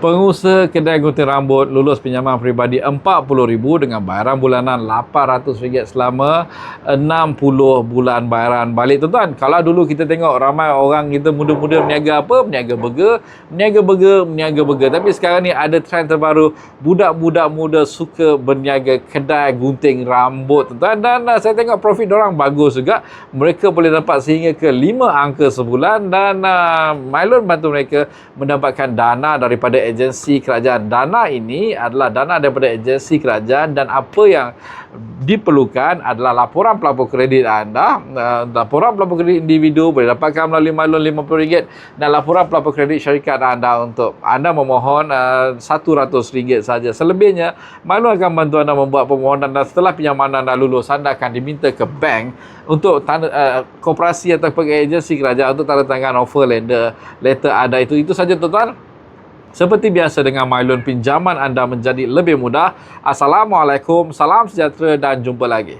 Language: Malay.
Pengusaha kedai gunting rambut lulus pinjaman peribadi RM40,000 dengan bayaran bulanan RM800 selama 60 bulan bayaran balik. Tuan-tuan, kalau dulu kita tengok ramai orang kita muda-muda berniaga apa? Berniaga burger, berniaga burger, berniaga burger. Tapi sekarang ni ada trend terbaru, budak-budak muda suka berniaga kedai gunting rambut. Tuan-tuan, dan uh, saya tengok profit orang bagus juga. Mereka boleh dapat sehingga ke 5 angka sebulan dan uh, Mylon bantu mereka mendapatkan dana daripada agensi kerajaan. Dana ini adalah dana daripada agensi kerajaan dan apa yang diperlukan adalah laporan pelapor kredit anda. Uh, laporan pelapor kredit individu boleh dapatkan melalui Mylon RM50 dan laporan pelapor kredit syarikat anda untuk anda memohon uh, RM100 saja. Selebihnya, Mylon akan bantu anda membuat permohonan dan setelah pinjaman anda lulus, anda akan diminta ke bank untuk tanda, uh, koperasi atau agensi kerajaan untuk tanda tangan offer letter, letter anda itu. Itu saja tuan-tuan. Seperti biasa dengan Mylon, pinjaman anda menjadi lebih mudah. Assalamualaikum, salam sejahtera dan jumpa lagi.